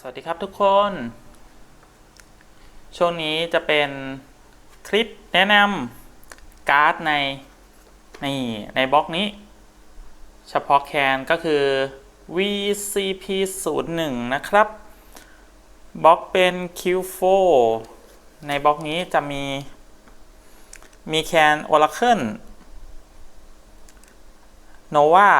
สวัสดีครับทุกคน ช่วงนี้จะเป็นคลิปแนะนำการ์ดในนี่ในบล็อกนี้ เฉพาะแคนก็คือ VCP 0 1 นะครับ บล็อกเป็น Q4 ในบล็อกนี้จะมี มีแคน Oracle Nova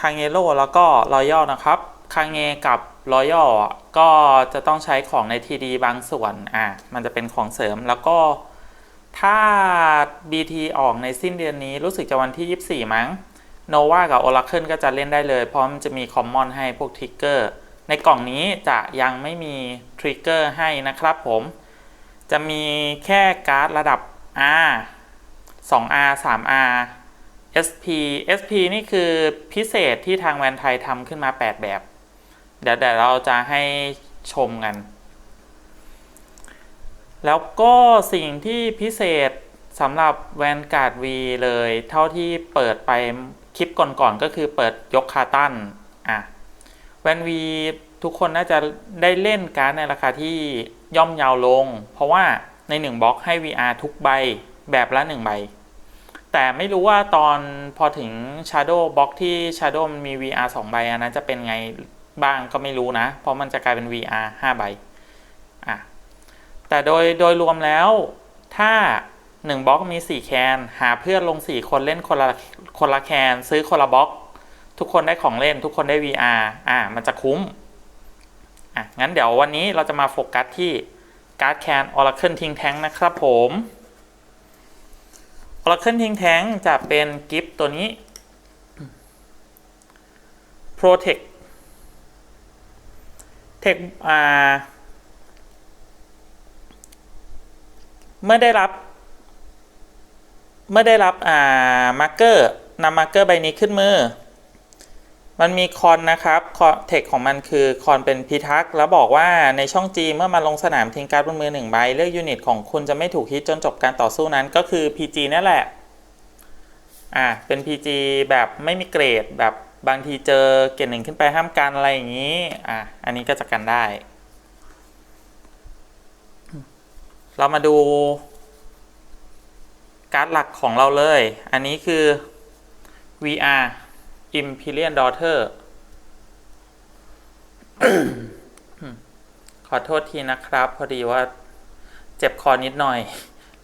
คางเงโ o แล้วก็รอยัลนะครับคางเงกับ รอยัลก็จะต้องใช้ของในทีดีบางส่วนอะมันจะเป็นของเสริมแล้วก็ถ้า BT ออกในสิ้นเดือนนี้รู้สึกจะวันที่ 24 มั้ง Nova กับ Oracle ก็จะเล่นได้เลย เพราะมันจะมีคอมมอนให้พวกทริกเกอร์ในกล่องนี้จะยังไม่มีทริกเกอร์ให้นะครับผม จะมีแค่การ์ดระดับ R 2R 3R SP SP นี่คือพิเศษที่ทางแวนไทยทำขึ้นมา 8 แบบ เดี๋ยวเดี๋ยวเราจะให้ชมกัน แล้วก็สิ่งที่พิเศษสำหรับแวนการ์ด V เลย เท่าที่เปิดไปคลิปก่อนๆก็คือเปิดยกคาตันอะแวน V ทุกคนน่าจะได้เล่นการ์ดในราคาที่ย่อมเยาวลง เพราะว่าใน 1บล็อกให้ VR ทุกใบแบบละ 1 ใบ แต่ไม่รู้ว่าตอนพอถึง Shadow Box ที่ Shadow มันมี VR 2 ใบอันนั้นจะเป็นไง บ้างก็ไม่รู้นะ เพราะมันจะกลายเป็น VR 5 ใบอะแต่โดยโดยรวมแล้วถ้า 1บล็อกมี 4 แคน หาเพื่อนลง 4 คนเล่นคนละคนละแคน ซื้อคนละบล็อก ทุกคนได้ของเล่น ทุกคนได้ VR อะมันจะคุ้มอะงั้นเดี๋ยววันนี้เราจะมาโฟกัสที่การ์ดแคน Oracle ทิ้งแท้งนะครับผม Oracle ทิ้งแท้งจะเป็นกิฟต์ตัวนี้ Protect Tech อ่าเมื่อได้รับเมื่อได้รับอ่ามาร์เกอร์นำมาร์เกอร์ใบนี้ขึ้นมือ มันมีคอนนะครับเทคของมันคือคอนเป็นพิทักษ์แล้วบอกว่าในช่อง G เมื่อมาลงสนามทิ้งการ์ดบนมือหนึ่งใบเลือกยูนิตของคุณจะไม่ถูกฮิตจนจบการต่อสู้นั้นก็คือ PG นั่นแหละ อ่าเป็น PG แบบไม่มีเกรดแบบ บางทีเจอเกรดหนึ่งขึ้นไปห้ามกันอะไรอย่างนี้ อ่าอันนี้ก็จะกันได้ เรามาดูการ์ดหลักของเราเลย อันนี้คือ VR Imperial Daughter ขอโทษทีนะครับ พอดีว่าเจ็บคอนิดหน่อย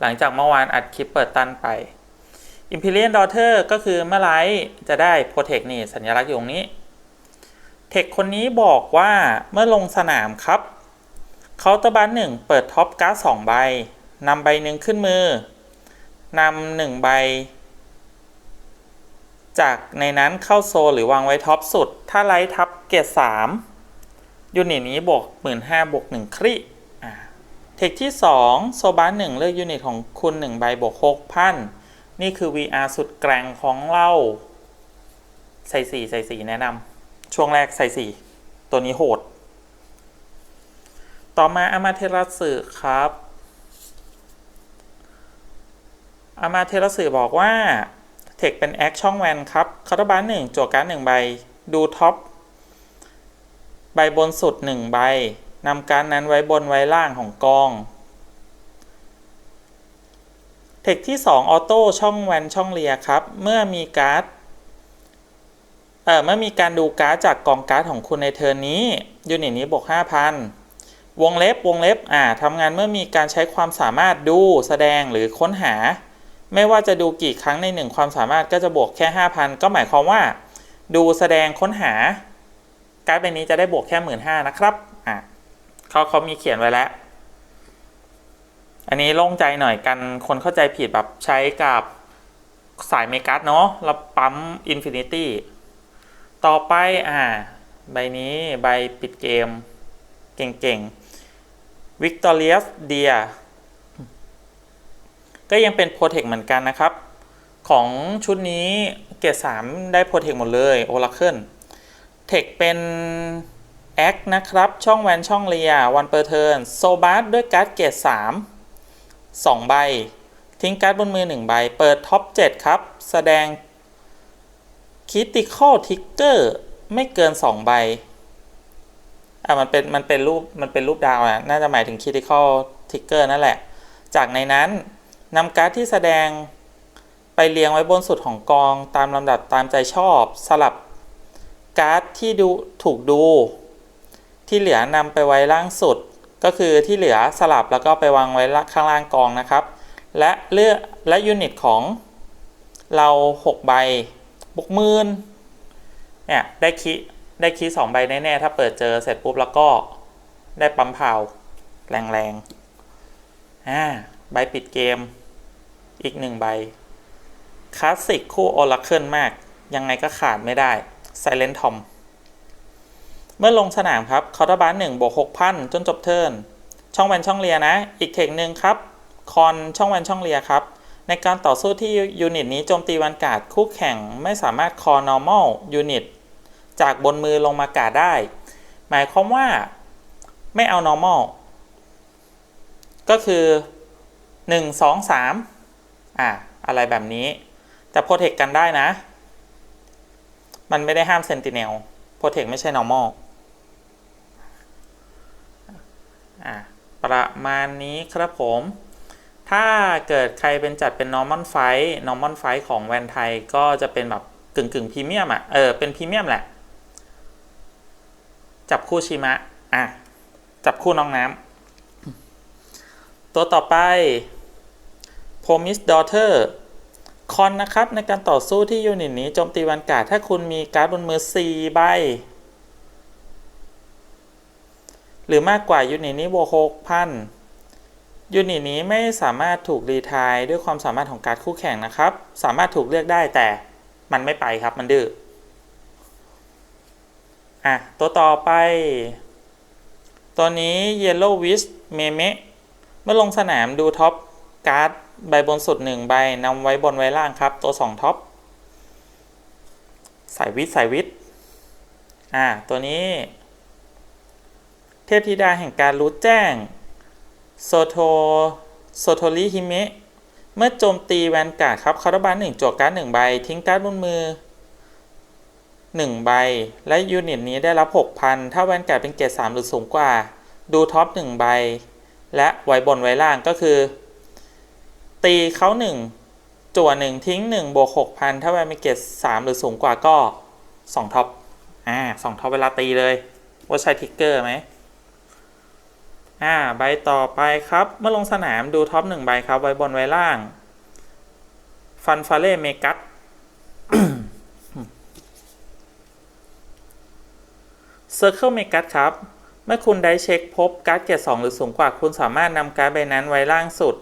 หลังจากเมื่อวานอัดคลิปเปิดตันไป Imperial Daughter ก็คือเมื่อไรจะได้ Protect นี่สัญลักษณ์อยู่ตรงนี้ เทคคนนี้บอกว่าเมื่อลงสนามครับเคาน์เตอร์บันหนึ่งเปิดท็อปการ์ดสองใบนำใบหนึ่งขึ้นมือนำหนึ่งใบ จากในนั้นเข้าโซลหรือวางไว้ท็อปสุด ถ้าไลท์ทับเกรดสามยูนิตนี้บวกหมื่นห้าบวกหนึ่งคริเทคที่สองโซบาร์หนึ่งเลือกยูนิตของคุณหนึ่งใบบวกหกพัน นี่คือ VR สุดแกร่งของเรา ใส่สี่ใส่สี่แนะนำช่วงแรกใส่สี่ตัวนี้โหด ต่อมาอามาเทรัสึครับอามาเทรัสึบอกว่า เทคเป็นแอคช่องแวนครับคาร์บานหนึ่งจั่วการ์ดหนึ่งใบ ดูท็อป ใบบนสุดหนึ่งใบนำการนั้นไว้บนไว้ล่างของกอง เทคที่ 2 ออโต้ช่องแวนช่องเลียครับ เมื่อมีการ์ดเอ่อเมื่อมีการดูการ์ดจากกองการ์ดของคุณในเทอร์นนี้ยูนิตนี้บวก5,000 วงเล็บวงเล็บอ่าทำงานเมื่อมีการใช้ความสามารถดูแสดงหรือค้นหา ไม่ว่าจะดูกี่ครั้งในหนึ่งความสามารถก็จะบวกแค่ 5,000 ก็หมายความว่า ดูแสดงค้นหา การ์ดใบนี้จะได้บวกแค่15,000นะครับอะเขาเขามีเขียนไว้แล้ว อันนี้โล่งใจหน่อยกันคนเข้าใจผิดแบบใช้กับสายเมกัสเนาะแล้วปั๊มอินฟินิตี้ต่อไปอ่าใบนี้ใบปิดเกม เก่งๆ Victorious Dear ก็ยังเป็นโปรเทคเหมือนกันนะครับ ของชุดนี้เกรด3ได้โปรเทคหมดเลย Oracle เทคเป็นแอคนะครับ ช่องแวนช่องเลียวันเปอร์เทิร์นโซบาร์ด้วยการ์ดเกรด3 2 ใบ ทิ้งการ์ดบนมือ 1 ใบ เปิดท็อป 7 ครับ แสดง Critical Trigger ไม่เกิน 2 ใบ อะ มันเป็น มันเป็นรูป มันเป็นรูปดาวอะ น่าจะหมายถึง critical trigger นั่นแหละ จากในนั้นนำการ์ดที่แสดงไปเรียงไว้บนสุดของกองตามลำดับตามใจชอบ สลับการ์ดที่ดูถูกดู ที่เหลือนำไปไว้ล่างสุด ก็คือที่เหลือสลับแล้วก็ไปวางไว้ข้างล่างกองนะครับ และเลือกและยูนิตของเรา 6 ใบบวกมื่นเนี่ยได้คีได้คีสองใบแน่ๆถ้าเปิดเจอเสร็จปุ๊บแล้วก็ได้ปั๊มพาแรงๆอ่าใบปิดเกมอีกหนึ่งใบคลาสสิกคู่โอราเคิลมาก ยังไงก็ขาดไม่ได้ Silent Tom เมื่ เมื่อลงสนามครับคอร์ตบาร์หนึ่งบวกหกพันจนจบเทิร์นช่องแวนช่องเลียนะ อีกเทคหนึ่งครับคอนช่องแวนช่องเลียครับ ในการต่อสู้ที่ยูนิตนี้โจมตีวันกาดคู่แข่งไม่สามารถคอ normal ยูนิตจากบนมือลงมากาดได้ หมายความว่าไม่เอา normal ก็คือ 1 2 3อะอะไรแบบนี้ แต่โปรเทคกันได้นะ มันไม่ได้ห้ามเซนติเนลโปรเทคไม่ใช่ normal อะประมาณนี้ครับผม ถ้าเกิดใครเป็นจัดเป็น normal fight normal fight ของแวนไทยก็จะเป็นแบบกึ่งกึ่งพรีเมียมอะ เออ เป็นพรีเมียมแหละ จับคู่ชิมะ อะ จับคู่น้องน้ำ ตัวต่อไป Promise Daughter คอนนะครับ ในการต่อสู้ที่ยูนิตนี้โจมตีวันกาดถ้าคุณมีการ์ดบนมือ 4 ใบ หรือมากกว่ายูนิตนี้บวกหกพันยูนิตนี้ไม่สามารถถูกรีทายด้วยความสามารถของการคู่แข่งนะครับ สามารถถูกเลือกได้แต่มันไม่ไปครับมันดื้ออะตัวต่อไป ตัวนี้ Yellow Wish Meme เมื่อลงสนามดูท็อปการ์ดใบบนสุดหนึ่งใบนำไว้บนไว้ล่างครับ ตัวสองท็อปสายวิทย์สายวิทย์อ่าตัวนี้ เทพธิดาแห่งการรู้แจ้งโซโทโซโทริฮิเมะเมื่อโจมตีแวนการ์ดครับคาร์บานหนึ่งจวกการ์ดหนึ่งใบ ทิ้งการ์ดบนมือหนึ่งใบ และยูนิตนี้ได้รับ6,000ถ้าแวนการ์ดเป็นเกรด3หรือสูงกว่า ดูท็อปหนึ่งใบ และไว้บนไว้ล่างก็คือ ตีเขาหนึ่งจั่วหนึ่งทิ้งหนึ่งบวกหกพันถ้าแวนเป็นเกรดสามหรือสูงกว่าก็สองท็อปอ่าสองท็อปเวลาตีเลยว่าใช้ทิกเกอร์ไหม อ่าใบต่อไปครับ เมื่อลงสนามดูท็อปหนึ่งใบครับ ไว้บนไว้ล่าง ฟันฟาเล่เมกัสเซอร์เคิลเมกัสครับ เมื่อคุณได้เช็คพบการ์ดเกรดสองหรือสูงกว่า คุณสามารถนำการ์ดใบนั้นไว้ล่างสุด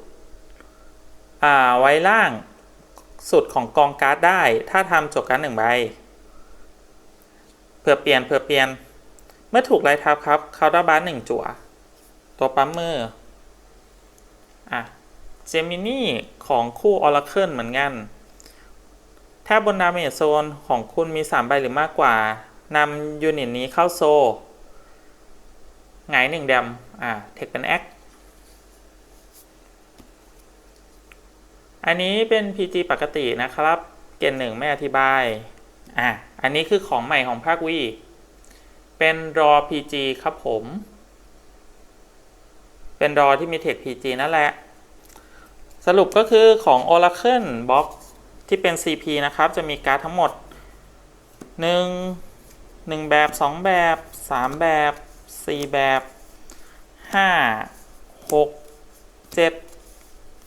อ่า ไว้ล่างสุดของกองการ์ดได้ ถ้าทำจบการ์ดหนึ่งใบ เพื่อเปลี่ยนเพื่อเปลี่ยน เมื่อถูกไล่ทับครับคาร์ดบาร์หนึ่งจั่ว ตัวปั๊มมืออะเจมินี่ของคู่ออร์เคิลเหมือนกัน ถ้าบนดาเมจโซนของคุณมี 3 ใบหรือมากกว่านำยูนิตนี้เข้าโซหงายหนึ่งดำอ่าเทคเป็นแอคอันนี้เป็น PG ปกตินะครับ เกณฑ์หนึ่งไม่อธิบาย อะ อันนี้คือของใหม่ของภาควี เป็นรอ PG ครับผม เป็นรอที่มีเทค PG นั่นแหละ สรุปก็คือของ Oracle Box ที่เป็น CP นะครับ จะมีการ์ดทั้งหมด 1 1 แบบ 2 แบบ 3 แบบ 4 แบบ 5 6 7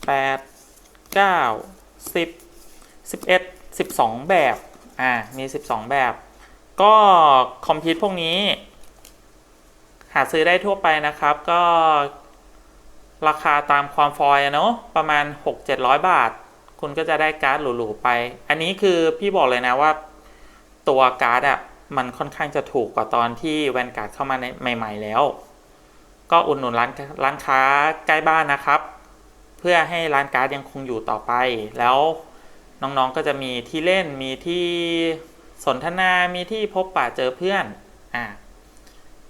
8 9 10 11 12 แบบ อ่า มี 12 แบบ ก็คอมพิวต์พวกนี้ หาซื้อได้ทั่วไปนะครับ ก็ ราคาตามความฟอยล์อะเนาะประมาณ 6-700 บาท คุณก็จะได้การ์ดหรูๆไป อันนี้คือพี่บอกเลยนะว่า ตัวการ์ดอะมันค่อนข้างจะถูกกว่าตอนที่แวนการ์ดเข้ามาในใหม่ ๆ แล้ว ก็อุดหนุนร้านร้านค้าใกล้บ้านนะครับ เพื่อให้ร้านการ์ดยังคงอยู่ต่อไป แล้วน้องๆก็จะมีที่เล่นมีที่สนทนามีที่พบปะเจอเพื่อนอ่า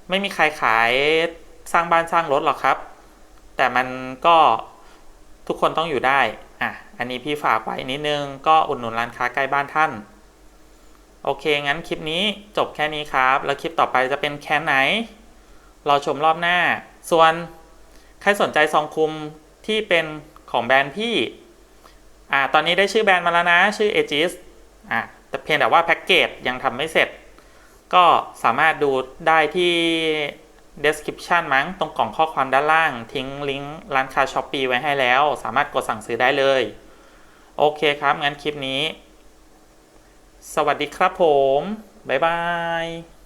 ไม่มีใครขายสร้างบ้านสร้างรถหรอกครับ แต่มันก็ทุกคนต้องอยู่ได้ อะ อันนี้พี่ฝากไว้นิดนึง ก็อุดหนุนร้านค้าใกล้บ้านท่าน โอเค งั้นคลิปนี้จบแค่นี้ครับ แล้วคลิปต่อไปจะเป็นแคนไหนรอชมรอบหน้า ส่วนใครสนใจซองคุมที่เป็นของแบรนด์พี่ อ่า ตอนนี้ได้ชื่อแบรนด์มาแล้วนะ ชื่อ a g i s อ่าแต่เพียงแต่ว่าแพ็กเกจยังทำไม่เสร็จ ก็สามารถดูได้ที่ description มั้งตรงกล่องข้อความด้านล่าง ทิ้งลิงก์ร้านค้าช้อปปีไว้ให้แล้ว สามารถกดสั่งซื้อได้เลย โอเคครับ งั้นคลิปนี้ สวัสดีครับผม บ๊ายบาย